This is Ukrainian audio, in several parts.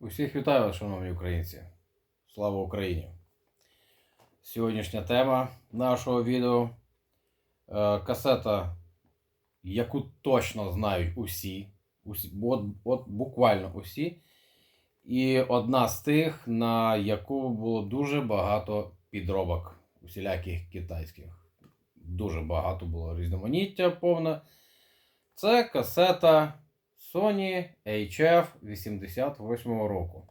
Усіх вітаю, шановні українці. Слава Україні! Сьогоднішня тема нашого відео е, касета, яку точно знають усі, усі от, от буквально усі. І одна з тих, на яку було дуже багато підробок усіляких китайських. Дуже багато було різноманіття повне. Це касета Sony HF 88 року.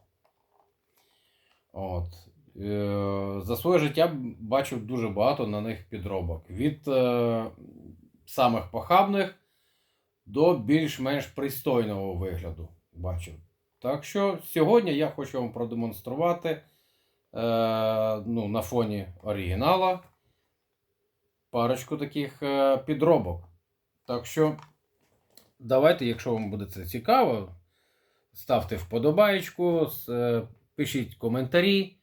От. Е, За своє життя бачив дуже багато на них підробок. Від е, самих похабних до більш-менш пристойного вигляду бачив. Так що сьогодні я хочу вам продемонструвати е, ну, на фоні оригінала парочку таких підробок. Так що. Давайте, якщо вам буде це цікаво, ставте вподобайку, е, пишіть коментарі.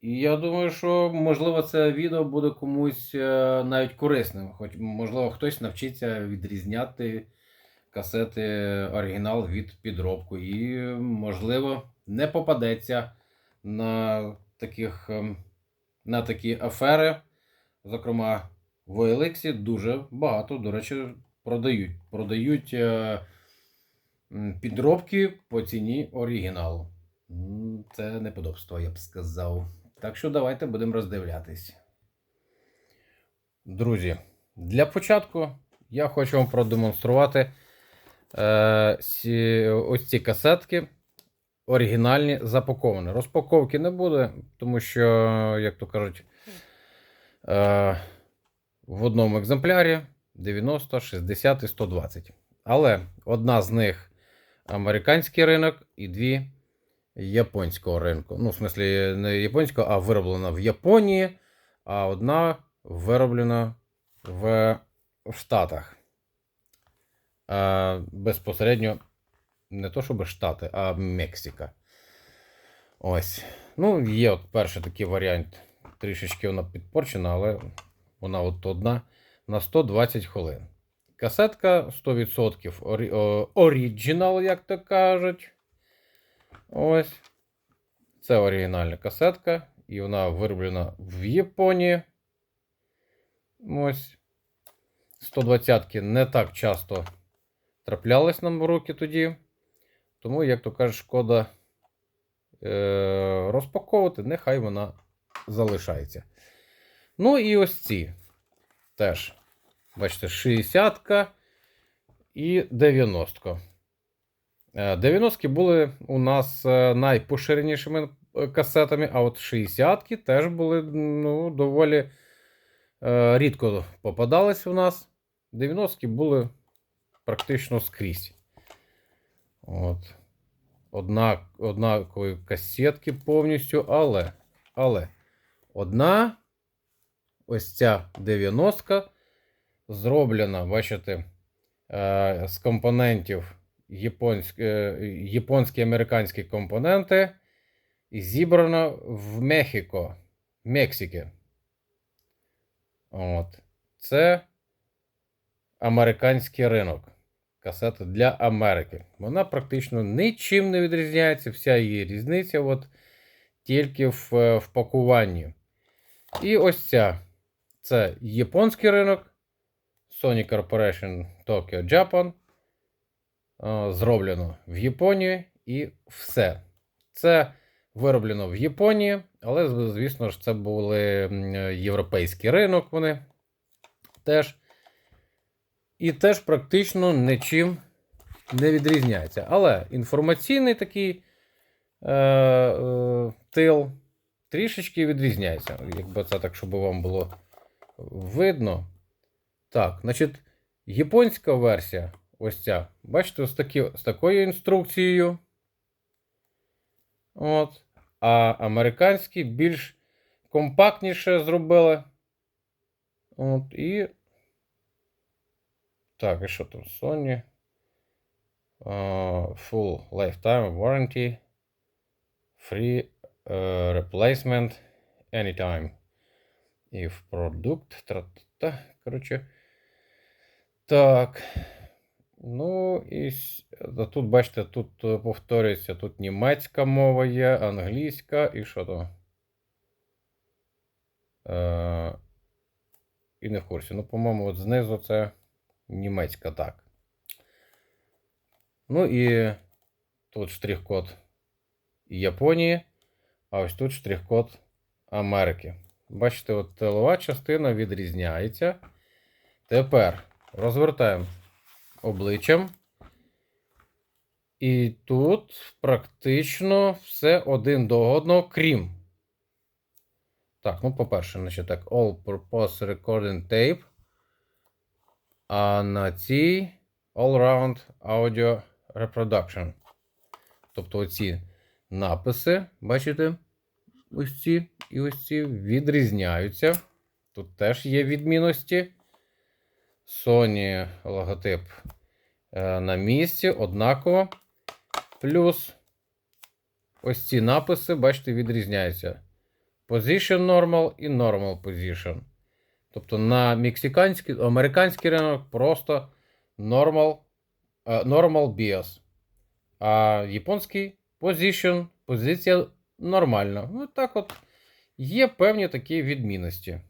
І я думаю, що можливо це відео буде комусь е, навіть корисним. Хоч, можливо, хтось навчиться відрізняти касети оригінал від підробку. І, можливо, не попадеться на, таких, ем, на такі афери. Зокрема, в OLX дуже багато, до речі, продають. Продають е, підробки по ціні оригіналу. Це неподобство, я б сказав. Так що давайте будемо роздивлятись. Друзі, для початку я хочу вам продемонструвати е, ось ці касетки. Оригінальні запаковані. Розпаковки не буде, тому що, як то кажуть, е, в одному екземплярі 90, 60 і 120. Але одна з них американський ринок і дві японського ринку. Ну, в смислі, не японського, а вироблена в Японії, а одна вироблена в, Штатах. А, безпосередньо не то, щоб Штати, а Мексика. Ось. Ну, є от перший такий варіант. Трішечки вона підпорчена, але вона от одна на 120 хвилин. Касетка 100% орі- о- як то кажуть. Ось. Це оригінальна касетка. І вона вироблена в Японії. Ось. 120-ки не так часто траплялись нам в руки тоді. Тому, як то кажуть, шкода е- розпаковувати, нехай вона залишається. Ну і ось ці теж. Бачите, 60 і 90. 90-ки були у нас е, найпоширенішими е, касетами, а от 60-ки теж були ну, доволі е, рідко попадались у нас. 90-ки були практично скрізь. От. Однак, однакові касетки повністю, але, але одна ось ця 90-ка зроблена, бачите, е, з компонентів японські, е, японські американські компоненти і зібрана в Мехіко, Мексики. От. Це американський ринок. Касета для Америки. Вона практично нічим не відрізняється. Вся її різниця от, тільки в, е, пакуванні. І ось ця. Це японський ринок. Sony Corporation Tokyo Japan. Зроблено в Японії і все. Це вироблено в Японії, але, звісно ж, це були європейський ринок. Вони теж. І теж практично нічим не відрізняється. Але інформаційний такий е, е, тил трішечки відрізняється. Якби це так, щоб вам було видно. Так, значить, японська версія, ось ця, бачите, ось такі, з такою інструкцією. От. А американські більш компактніше зробили. От, і. Так, і що там? Sony. Uh, full lifetime warranty. Free uh, replacement anytime. If product. Тра-та-та. Коротше. Так. Ну, і тут, бачите, тут е, повторюється, тут німецька мова є, англійська і що то? Е, і не в курсі. Ну, по-моєму, от знизу це німецька, так. Ну і тут штрих-код Японії, а ось тут штрих-код Америки. Бачите, от тилова частина відрізняється. Тепер розвертаємо обличчям. І тут практично все один до одного, крім. Так, ну, по-перше, значить так, All Purpose Recording Tape. А на цій All Round Audio Reproduction. Тобто оці написи, бачите, ось ці і ось ці відрізняються. Тут теж є відмінності. Sony логотип е, на місці, однаково. Плюс ось ці написи, бачите, відрізняються. Position Normal і Normal Position. Тобто на мексиканський, американський ринок просто Normal, е, normal BIOS. А японський Position, позиція нормальна. Ну, так от є певні такі відмінності.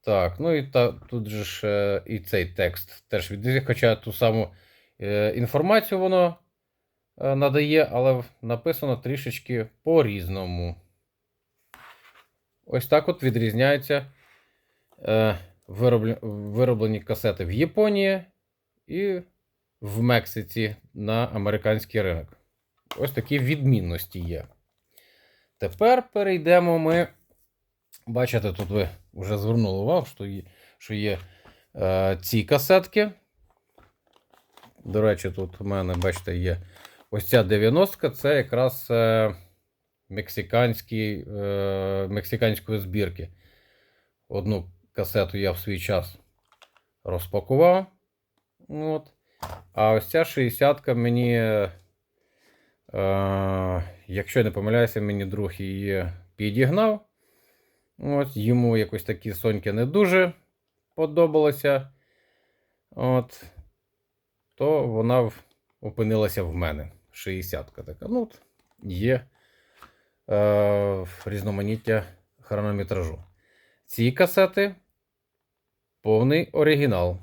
Так, ну і та, тут же ж е, і цей текст теж відрізняє, хоча ту саму е, інформацію воно е, надає, але написано трішечки по-різному. Ось так от відрізняються вироблені касети в Японії і в Мексиці на американський ринок. Ось такі відмінності є. Тепер перейдемо ми. Бачите, тут ви вже звернули увагу, що є, що є е, ці касетки. До речі, тут у мене, бачите, є ось ця 90-ка, це якраз е, мексиканський, е, мексиканської збірки. Одну касету я в свій час розпакував. От. А ось ця 60-ка мені, е, якщо я не помиляюся, мені друг її підігнав. От, йому якось такі соньки не дуже подобалося. От, то вона опинилася в мене. 60-ка така. Ну, от, є е, різноманіття хронометражу. Ці касети повний оригінал.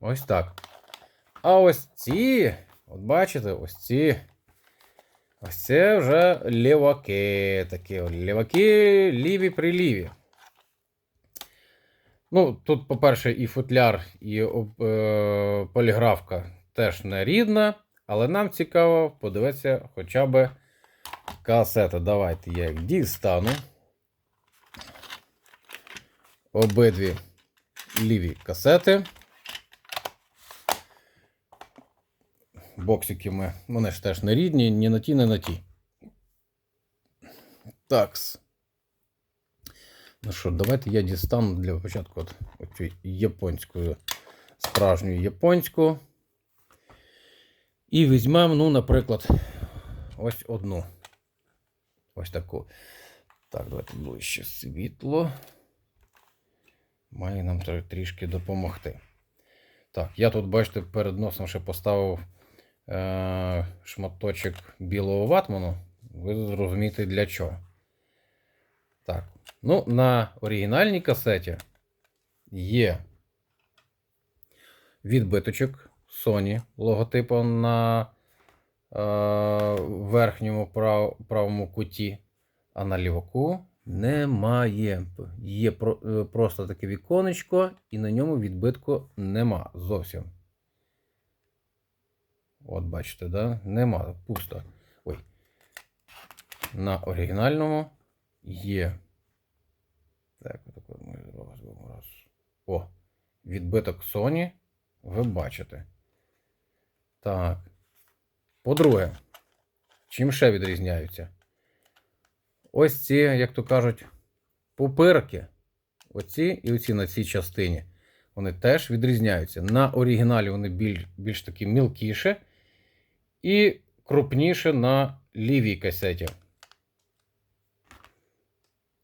Ось так. А ось ці, от бачите, ось ці. Ось це вже ліваки такі. Ліваки ліві при ліві. Ну, тут, по-перше, і футляр, і е, поліграфка теж не рідна, але нам цікаво подивитися хоча б касети. Давайте я їх дістану. Обидві ліві касети. Боксики ми, вони ж теж не рідні, ні на ті, ні на ті. Такс. Ну що, давайте я дістану для початку от, оцю японську, справжню японську. І візьмемо, ну, наприклад, ось одну. Ось таку. Так, давайте ближче світло. Має нам трішки допомогти. Так, я тут, бачите, перед носом ще поставив шматочок білого ватману. Ви зрозумієте для чого. Так. Ну, на оригінальній касеті є відбиточок Sony логотипу на е, верхньому прав, правому куті, а на лівоку немає. Є про, е, просто таке віконечко, і на ньому відбитку нема зовсім. От, бачите, да? Нема, пусто. Ой. На оригінальному є. Так, отак ми зробимо раз. О, відбиток Sony. Ви бачите. Так. По-друге, чим ще відрізняються? Ось ці, як то кажуть, пупирки. Оці і оці на цій частині. Вони теж відрізняються. На оригіналі вони більш, більш такі мілкіше і крупніше на лівій касеті.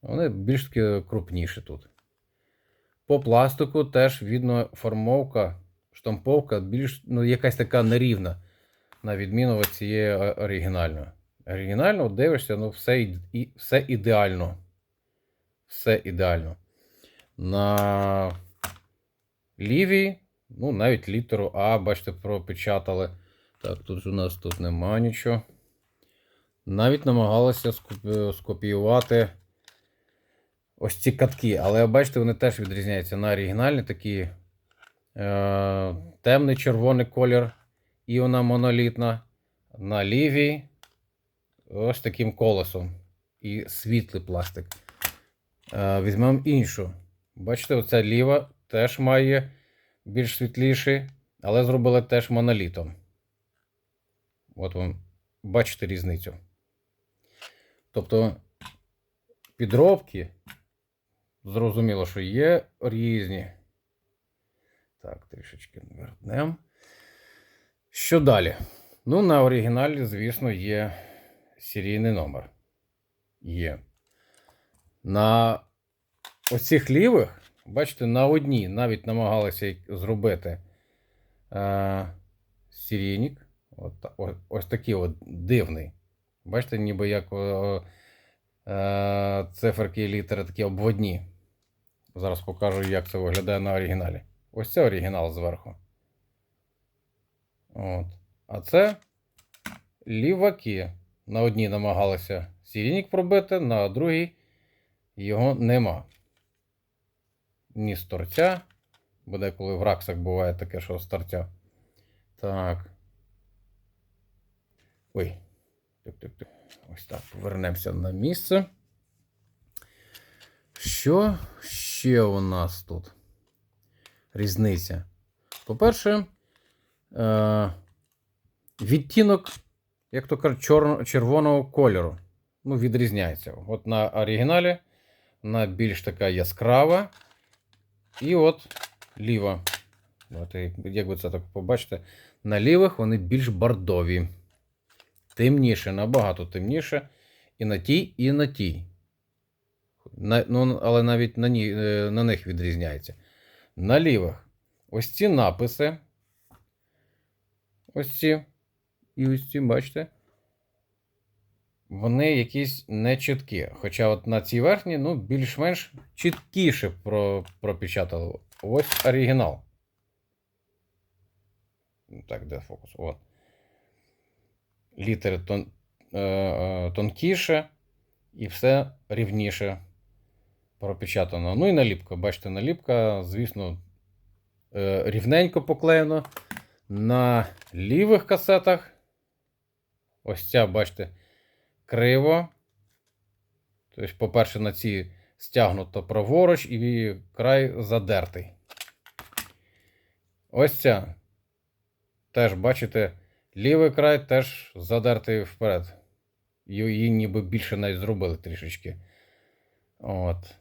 Вони більш таки крупніші тут. По пластику теж видно формовка штамповка більш ну, якась така нерівна, на відміну від цієї оригінальної. Оригінально дивишся, ну все, і- все ідеально. Все ідеально. На лівій, ну, навіть літеру А, бачите, пропечатали. Так, тут у нас тут нема нічого. Навіть намагалися скопіювати ось ці катки, але бачите, вони теж відрізняються на оригінальні такі е, темний червоний колір, і вона монолітна. На лівій ось таким колесом. І світлий пластик. Е, візьмемо іншу. Бачите, оця ліва теж має більш світліший, але зробили теж монолітом. От вам бачите різницю. Тобто підробки, зрозуміло, що є різні. Так, трішечки вернемо. Що далі? Ну, на оригіналі, звісно, є серійний номер. Є. На оцих лівих, бачите, на одній навіть намагалися зробити е, серійник. От, ось такий от дивний. Бачите, ніби як о, е, циферки і літери такі обводні. Зараз покажу, як це виглядає на оригіналі. Ось це оригінал зверху. От. А це ліваки. На одній намагалися серійник пробити, на другій його нема. Ні з торця. Бо деколи в раксах буває таке, що з торця. Так. Ой. Ось так. Повернемося на місце. Що ще у нас тут? Різниця. По-перше, е- відтінок, як то кажуть, червоного кольору. Ну, відрізняється. От на оригіналі вона більш така яскрава. І от ліва. От, як ви це так побачите, на лівих вони більш бордові. Темніше, набагато темніше. І на тій, і на тій. На, ну, але навіть на, ні, е, на них відрізняється. На лівих ось ці написи. Ось ці. І ось ці, бачите? Вони якісь нечіткі. Хоча от на цій верхній, ну, більш-менш чіткіше про, пропечатали. Ось оригінал. Так, де фокус? От. Літери тон, е, е, тонкіше і все рівніше пропечатано. Ну і наліпка. Бачите, наліпка, звісно, е, рівненько поклеєно. На лівих касетах. Ось ця, бачите, криво. Тобто, по-перше, на цій стягнуто праворуч і край задертий. Ось ця. Теж, бачите, лівий край теж задертий вперед. Її ніби більше навіть зробили трішечки. От.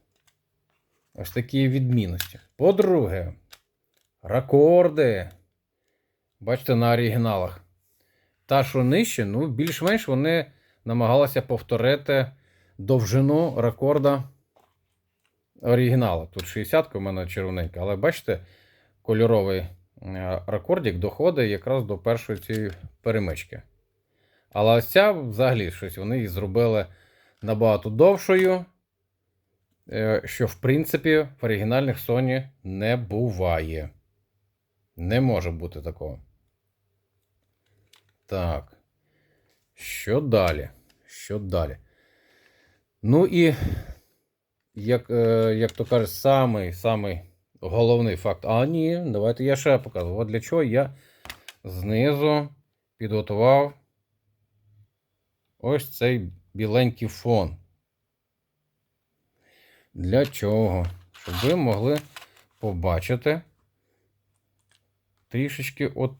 Ось такі відмінності. По-друге, ракорди. Бачите, на оригіналах. Та, що нижче, ну, більш-менш вони намагалися повторити довжину рекорда оригіналу. Тут 60 у мене червоненька, але бачите, кольоровий е, рекордик доходить якраз до першої цієї перемички. Але ось ця взагалі щось вони її зробили набагато довшою, е, що в принципі в оригінальних Sony не буває. Не може бути такого. Так. Що далі? Що далі? Ну і, як, е, як то кажуть, самий, самий головний факт. А, ні, давайте я ще покажу. От для чого я знизу підготував ось цей біленький фон. Для чого? Щоб ви могли побачити трішечки от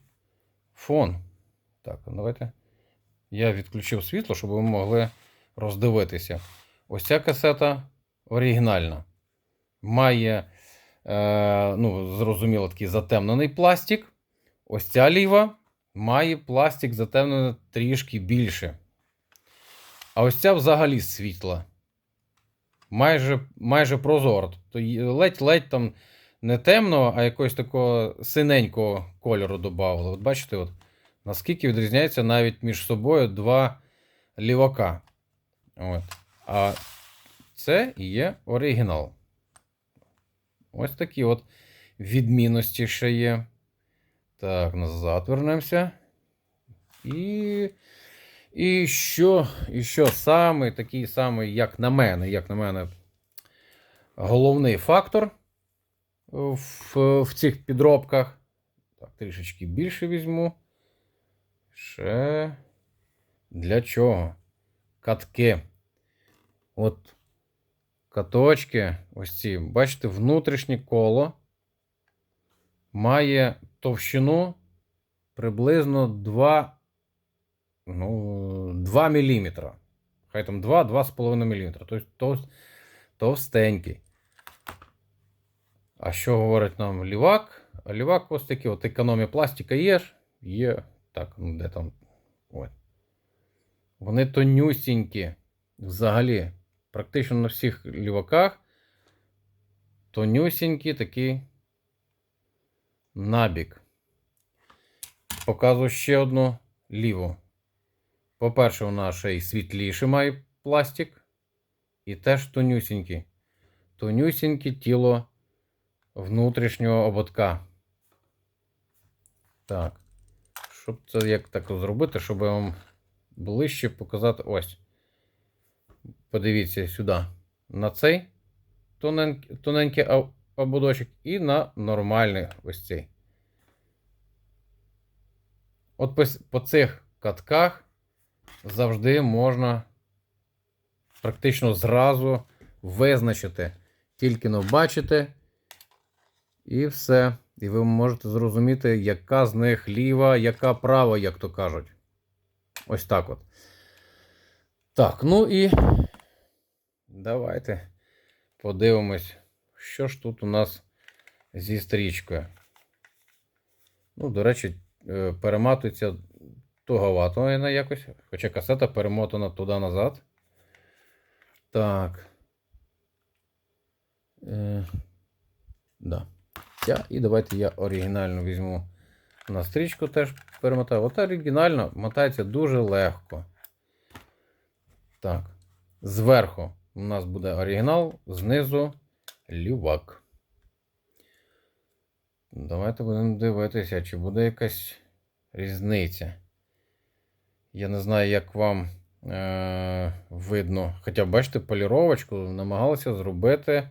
фон. Так, давайте. Я відключив світло, щоб ви могли роздивитися. Ось ця касета оригінальна. Має, е, ну, зрозуміло, такий затемнений пластик. Ось ця ліва має пластик затемнений трішки більше. А ось ця взагалі світла. Майже, майже прозора. Тобто ледь-ледь там не темного, а якогось такого синенького кольору додали. От бачите, от, наскільки відрізняється навіть між собою два лівака. От. А це є оригінал. Ось такі от відмінності ще є. Так, назад вернемося. І. І що, і що саме такий самий, як на мене, як на мене, головний фактор в, в цих підробках. Так, трішечки більше візьму. Ще для чого? Катки. От каточки, ось ці, бачите, внутрішнє коло має товщину приблизно 2, ну, 2 мм. Хай там 2-2,5 мм. Тобто товстенький. А що говорить нам лівак? А лівак ось такий, от економія пластика є? Є. Так, ну де там. Ой. Вони тонюсінькі. Взагалі. Практично на всіх ліваках. Тонюсінький такий набік. Показую ще одну ліву. По-перше, нас ще й світліше має пластик. І теж тонюсінький. Тонюсіньке тіло внутрішнього ободка. Так. Щоб це як так зробити, щоб я вам ближче показати ось. Подивіться сюди. На цей тоненький, тоненький ободочок і на нормальний ось цей. От по, цих катках завжди можна практично зразу визначити. Тільки но бачите. І все. І ви можете зрозуміти, яка з них ліва, яка права, як то кажуть. Ось так от. Так, ну і давайте подивимось, що ж тут у нас зі стрічкою. Ну, до речі, е, перематується туговато вона якось, хоча касета перемотана туди-назад. Так. Е, да. Ця. І давайте я оригінально візьму на стрічку теж перемотаю. От оригінально мотається дуже легко. Так. Зверху у нас буде оригінал, знизу лівак. Давайте будемо дивитися, чи буде якась різниця. Я не знаю, як вам е- видно. Хоча, бачите, поліровочку намагалися зробити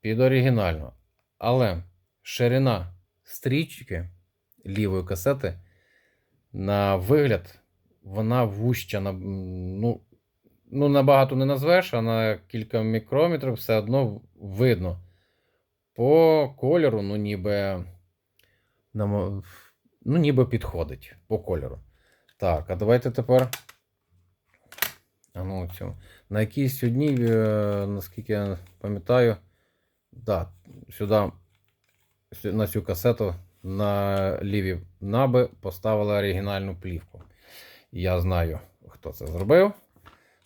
під оригінально. Але ширина стрічки лівої касети на вигляд, вона вуща. Ну, ну, набагато не назвеш, а на кілька мікрометрів все одно видно. По кольору, ну, ніби, ну, ніби підходить по кольору. Так, а давайте тепер. А ну, цю. На якійсь одній, е, наскільки я пам'ятаю, да, сюди, на цю касету на ліві наби поставили оригінальну плівку. Я знаю, хто це зробив,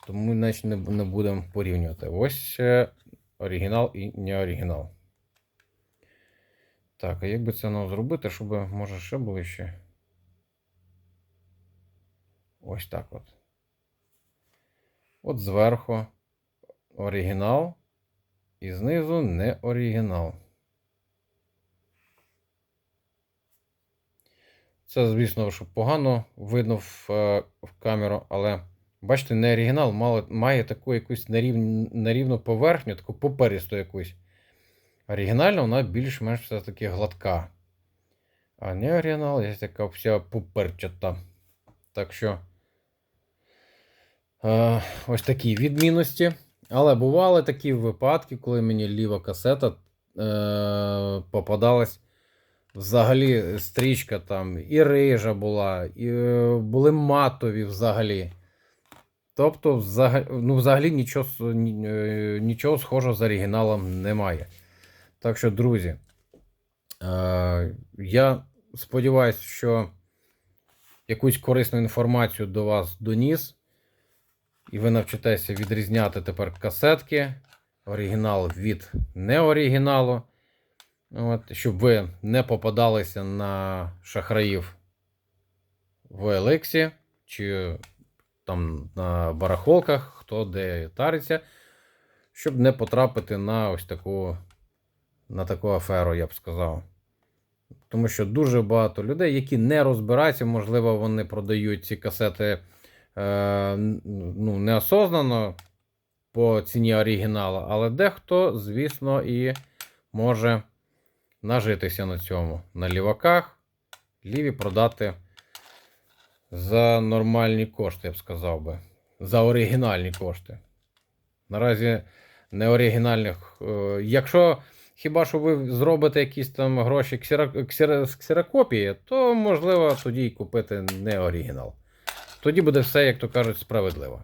тому значить, не, не будемо порівнювати. Ось е, оригінал і не оригінал. Так, а як би це нам зробити, щоб може ще ближче? Ось так от. От зверху оригінал, і знизу не оригінал. Це, звісно, що погано видно в, е, в камеру, але бачите, не оригінал мало, має таку якусь нерів, нерівну поверхню, таку поперісту якусь. Оригінальна вона більш-менш все-таки гладка. А не оригінал є така вся поперчата. Так що. Е, ось такі відмінності. Але бували такі випадки, коли мені ліва касета е, попадалась. Взагалі, стрічка там і рижа була, і е, були матові взагалі. Тобто, взагалі, ну, взагалі нічого, е, нічого схожого з оригіналом немає. Так що, друзі, е, я сподіваюся, що якусь корисну інформацію до вас доніс. І ви навчитеся відрізняти тепер касетки, оригінал від неоригіналу. От, щоб ви не попадалися на шахраїв в OLX чи там на барахолках, хто де тариться, щоб не потрапити на ось таку, на таку аферу, я б сказав. Тому що дуже багато людей, які не розбираються, можливо, вони продають ці касети е, ну, неосознано по ціні оригіналу, але дехто, звісно, і може нажитися на цьому. На ліваках, ліві продати за нормальні кошти, я б сказав би. За оригінальні кошти. Наразі не оригінальних. е, Якщо хіба що ви зробите якісь там гроші з ксерокопії, то можливо тоді й купити не оригінал. Тоді буде все, як то кажуть, справедливо.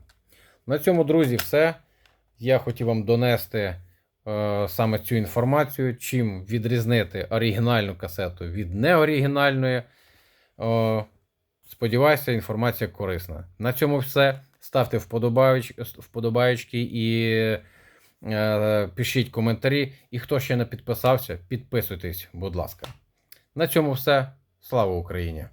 На цьому, друзі, все. Я хотів вам донести е, саме цю інформацію, чим відрізнити оригінальну касету від неоригінальної. Е, сподіваюся, інформація корисна. На цьому все. Ставте вподобаючки і е, пишіть коментарі. І хто ще не підписався, підписуйтесь, будь ласка. На цьому все. Слава Україні!